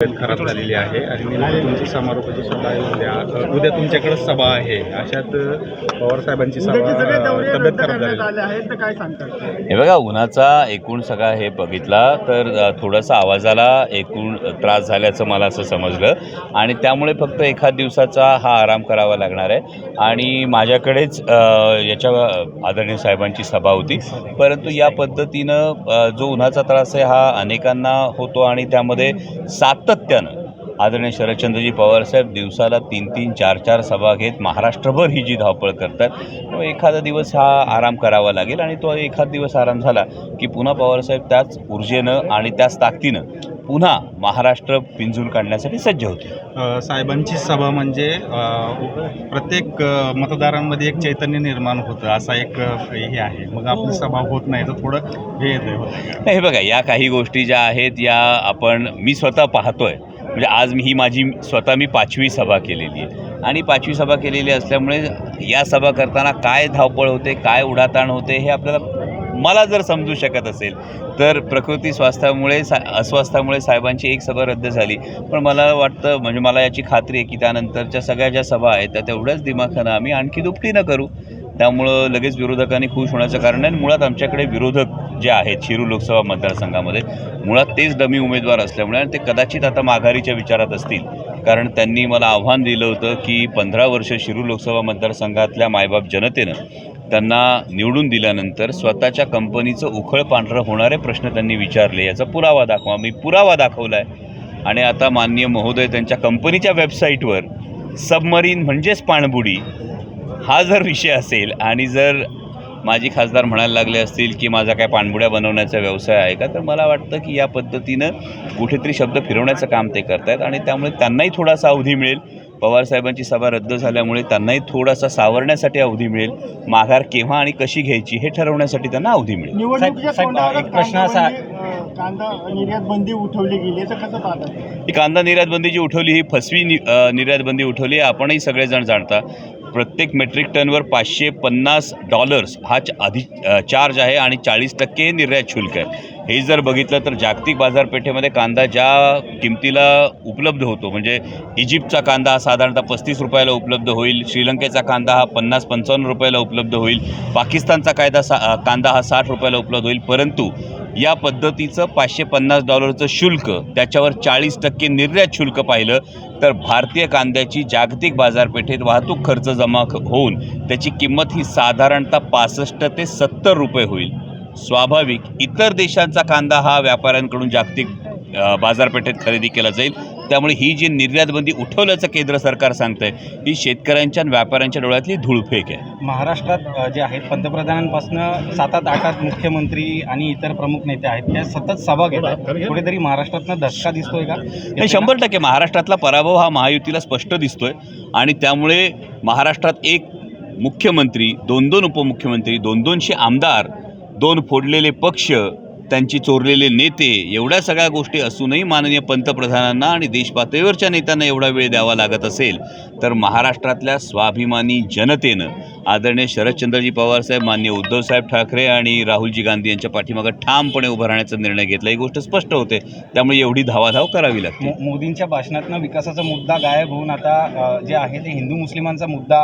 तब्येत खराब झालेली आहे आणि तुमची समारोपाची सभा आहे उद्या उद्या तुमच्याकडे सभा आहे. अशात पवार साहेबांची सभा तब्येत खराब करण्यात झालेली. आले आहेत तर काय सांगतात हे बघा उन्हाचा एकूण सगळा हे बघितला तर थोडासा आवाजाला एकूण त्रास झाल्याचं मला असं समजलं. आणि त्यामुळे फक्त एखाद दिवसाचा हा आराम करावा लागणार आहे. आणि माझ्याकडेच याच्या आदरणीय साहेबांची सभा होती. परंतु या पद्धतीनं जो उन्हाचा त्रास आहे हा अनेकांना होतो आणि त्यामध्ये सातत्यानं. आदरणीय शरदचंद्रजी पवारसाहेब दिवसाला तीन तीन चार चार सभा घेत महाराष्ट्रभर ही जी धावपळ करतात तो एखादा दिवस हा आराम करावा लागेल आणि तो एखाद दिवस आराम झाला की पुन्हा पवारसाहेब त्याच ऊर्जेनं आणि त्याच ताकदीनं पुन्हा महाराष्ट्र पिंजून काढण्यासाठी सज्ज होते. साहेबांची सभा म्हणजे प्रत्येक मतदारांमध्ये एक चैतन्य निर्माण होतं असा एक हे आहे. मग आपली सभा होत नाही तर थोडं हे येतं हे बघा या काही गोष्टी ज्या आहेत या आपण मी स्वतः पाहतोय. म्हणजे आज मी ही माझी स्वतः मी पाचवी सभा केलेली आहे. आणि पाचवी सभा केलेली असल्यामुळे या सभा करताना काय धावपळ होते काय उडाताण होते हे आपल्याला मला जर समजू शकत असेल तर प्रकृती स्वास्थ्यामुळे सा अस्वास्थ्यामुळे साहेबांची एक सभा रद्द झाली. पण मला वाटतं म्हणजे मला याची खात्री आहे की त्यानंतरच्या सगळ्या ज्या सभा आहेत त्या तेवढ्याच दिमाखानं आम्ही आणखी दुपटीनं करू. त्यामुळं लगेच विरोधकांनी खुश होण्याचं कारण आहे. आणि मुळात आमच्याकडे विरोधक जे आहेत शिरू लोकसभा मतदारसंघामध्ये मुळात तेच डमी उमेदवार असल्यामुळे आणि ते कदाचित आता माघारीच्या विचारात असतील. कारण त्यांनी मला आव्हान दिलं होतं की पंधरा वर्ष शिरू लोकसभा मतदारसंघातल्या मायबाप जनतेनं त्यांना निवडून दिल्यानंतर स्वतःच्या कंपनीचं उखळ पांढरं होणारे प्रश्न त्यांनी विचारले. याचा पुरावा दाखवा. मी पुरावा दाखवला आहे आणि आता माननीय महोदय त्यांच्या कंपनीच्या वेबसाईटवर सबमरीन म्हणजेच पाणबुडी हा जर विषय असेल आणि जर माजी खासदार म्हणायला लागले असतील की माझा काय पाणबुड्या बनवण्याचा व्यवसाय आहे का तर मला वाटतं की या पद्धतीनं कुठेतरी शब्द फिरवण्याचं काम ते करतायत आणि त्यामुळे त्यांनाही थोडासा अवधी मिळेल. पवारसाहेबांची सभा रद्द झाल्यामुळे त्यांनाही थोडासा सावरण्यासाठी अवधी मिळेल. माघार केव्हा आणि कशी घ्यायची हे ठरवण्यासाठी त्यांना अवधी मिळेल. एक प्रश्न असा- कांदा निर्यात बंदी उठवली गेली तर कसं पाहतात? ही कांदा निर्यात बंदी जी उठवली ही फसवी निर्यात बंदी उठवली आपणही सगळेजण जाणता. प्रत्येक मेट्रिक टनवर पाचशे पन्नास डॉलर्स हा आधी चार्ज आहे आणि चाळीस टक्के निर्यात शुल्क आहे. हे जर बघितलं तर जागतिक बाजारपेठेमध्ये कांदा ज्या किमतीला उपलब्ध होतो म्हणजे इजिप्तचा कांदा हा साधारणतः पस्तीस रुपयाला उपलब्ध होईल श्रीलंकेचा कांदा हा पन्नास पंचावन्न रुपयाला उपलब्ध होईल पाकिस्तानचा कायदा सा कांदा हा साठ रुपयाला उपलब्ध होईल परंतु या पद्धतीचं पाचशे पन्नास डॉलरचं शुल्क त्याच्यावर चाळीस टक्के निर्यात शुल्क पाहिलं तर भारतीय कांद्याची जागतिक बाजारपेठेत वाहतूक खर्च जमा होऊन त्याची किंमत ही साधारणतः पासष्ट ते सत्तर रुपये होईल. स्वाभाविक इतर देशांचा कांदा हा व्यापाऱ्यांकडून जागतिक बाजारपेठेत खरेदी केला जाईल. त्यामुळे ही जी निर्यात बंदी उठवल्याचं केंद्र सरकार सांगतंय ही शेतकऱ्यांच्या आणि व्यापाऱ्यांच्या डोळ्यातली धूळफेक आहे. महाराष्ट्रात जे आहेत पंतप्रधानांपासून सात आठ आठ मुख्यमंत्री आणि इतर प्रमुख नेते आहेत त्या सतत सभा घेत आहेत. कुठेतरी महाराष्ट्रातनं धक्का दिसतोय का? नाही शंभर टक्के. महाराष्ट्रातला पराभव हा महायुतीला स्पष्ट दिसतोय. आणि त्यामुळे महाराष्ट्रात एक मुख्यमंत्री दोन दोन उपमुख्यमंत्री दोन दोनशे आमदार दोन फोडलेले पक्ष त्यांची चोरलेले नेते एवढ्या सगळ्या गोष्टी असूनही माननीय पंतप्रधानांना आणि देशपातळीवरच्या नेत्यांना एवढा वेळ द्यावा लागत असेल तर महाराष्ट्रातल्या स्वाभिमानी जनतेनं आदरणीय शरदचंद्रजी पवारसाहेब मान्य उद्धवसाहेब ठाकरे आणि राहुलजी गांधी यांच्या पाठीमागं ठामपणे उभं राहण्याचा निर्णय घेतला. ही गोष्ट स्पष्ट होते. त्यामुळे एवढी धावाधाव करावी लागते. मोदींच्या भाषणातनं विकासाचा मुद्दा गायब होऊन आता जे आहे ते हिंदू मुस्लिमांचा मुद्दा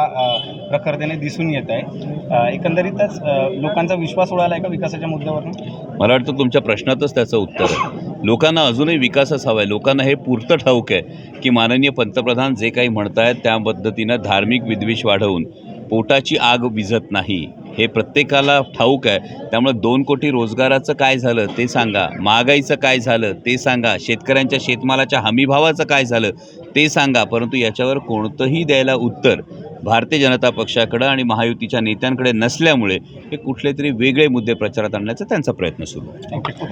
प्रखरतेने दिसून येत आहे. एकंदरीतच लोकांचा विश्वास उडाला आहे का विकासाच्या मुद्द्यावरून? मला वाटतं तुमच्या प्रश्नातच त्याचं उत्तर आहे. लोकांना अजूनही विकासच हवा आहे. लोकांना हे पुरतं ठाऊक आहे की माननीय पंतप्रधान जे काही म्हणतायत त्या पद्धतीनं धार्मिक विद्वेष वाढवून पोटाची आग विझत नाही. हे प्रत्येकाला ठाऊक आहे. त्यामुळे दोन कोटी रोजगाराचं काय झालं ते सांगा. महागाईचं काय झालं ते सांगा. शेतकऱ्यांच्या शेतमालाच्या हमीभावाचं काय झालं ते सांगा. परंतु याच्यावर कोणतंही द्यायला उत्तर भारतीय जनता पक्षाकडं आणि महायुतीच्या नेत्यांकडे नसल्यामुळे हे कुठले तरी वेगळे मुद्दे प्रचारात आणण्याचा त्यांचा प्रयत्न सुरू.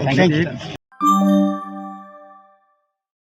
आहे